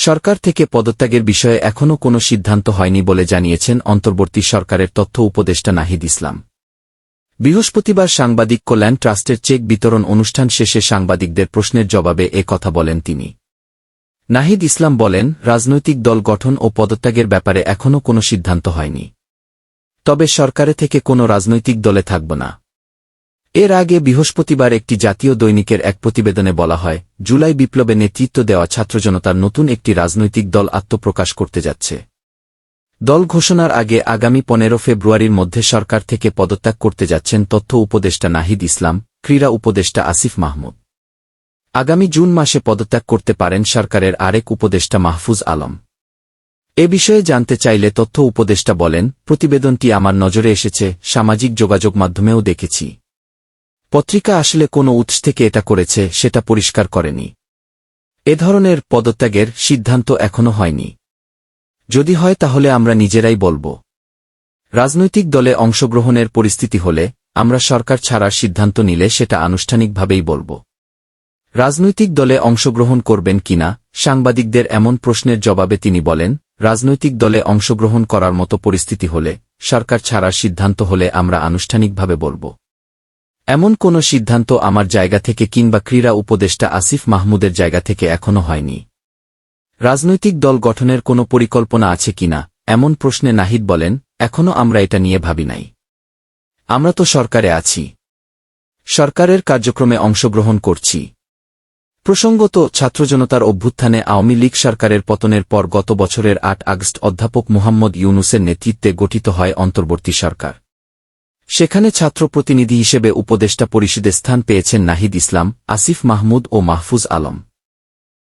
সরকার থেকে পদত্যাগের বিষয়ে এখনও কোনো সিদ্ধান্ত হয়নি বলে জানিয়েছেন অন্তর্বর্তী সরকারের তথ্য উপদেষ্টা নাহিদ ইসলাম। বৃহস্পতিবার সাংবাদিক কল্যাণ ট্রাস্টের চেক বিতরণ অনুষ্ঠান শেষে সাংবাদিকদের প্রশ্নের জবাবে এ কথা বলেন তিনি। নাহিদ ইসলাম বলেন, রাজনৈতিক দল গঠন ও পদত্যাগের ব্যাপারে এখনও কোনো সিদ্ধান্ত হয়নি। তবে সরকারে থেকে কোনো রাজনৈতিক দলে থাকব না। এর আগে বৃহস্পতিবার একটি জাতীয় দৈনিকের এক প্রতিবেদনে বলা হয়, জুলাই বিপ্লবে নেতৃত্ব দেওয়া ছাত্রজনতার নতুন একটি রাজনৈতিক দল আত্মপ্রকাশ করতে যাচ্ছে। দল ঘোষণার আগে আগামী পনেরো ফেব্রুয়ারির মধ্যে সরকার থেকে পদত্যাগ করতে যাচ্ছেন তথ্য উপদেষ্টা নাহিদ ইসলাম, ক্রীড়া উপদেষ্টা আসিফ মাহমুদ। আগামী জুন মাসে পদত্যাগ করতে পারেন সরকারের আরেক উপদেষ্টা মাহফুজ আলম। এ বিষয়ে জানতে চাইলে তথ্য উপদেষ্টা বলেন, প্রতিবেদনটি আমার নজরে এসেছে, সামাজিক যোগাযোগ মাধ্যমেও দেখেছি। পত্রিকা আসলে কোনো উৎস থেকে এটা করেছে, সেটা পরিষ্কার করেনি। এ ধরনের পদত্যাগের সিদ্ধান্ত এখনও হয়নি। যদি হয় তাহলে আমরা নিজেরাই বলব। রাজনৈতিক দলে অংশগ্রহণের পরিস্থিতি হলে আমরা সরকার ছাড়ার সিদ্ধান্ত নিলে সেটা আনুষ্ঠানিকভাবেই বলব। রাজনৈতিক দলে অংশগ্রহণ করবেন কিনা, সাংবাদিকদের এমন প্রশ্নের জবাবে তিনি বলেন, রাজনৈতিক দলে অংশগ্রহণ করার মতো পরিস্থিতি হলে সরকার ছাড়ার সিদ্ধান্ত হলে আমরা আনুষ্ঠানিকভাবে বলব। এমন কোনো সিদ্ধান্ত আমার জায়গা থেকে কিংবা ক্রীড়া উপদেষ্টা আসিফ মাহমুদের জায়গা থেকে এখনও হয়নি। রাজনৈতিক দল গঠনের কোনো পরিকল্পনা আছে কিনা এমন প্রশ্নে নাহিদ বলেন, এখনও আমরা এটা নিয়ে ভাবি নাই। আমরা তো সরকারে আছি। সরকারের কার্যক্রমে অংশগ্রহণ করছি। প্রসঙ্গত, ছাত্রজনতার অভ্যুত্থানে আওয়ামী লীগ সরকারের পতনের পর গত বছরের আট আগস্ট অধ্যাপক মুহাম্মদ ইউনুসের নেতৃত্বে গঠিত হয় অন্তর্বর্তী সরকার। সেখানে ছাত্র প্রতিনিধি হিসেবে উপদেষ্টা পরিষদে স্থান পেয়েছেন নাহিদ ইসলাম, আসিফ মাহমুদ ও মাহফুজ আলম।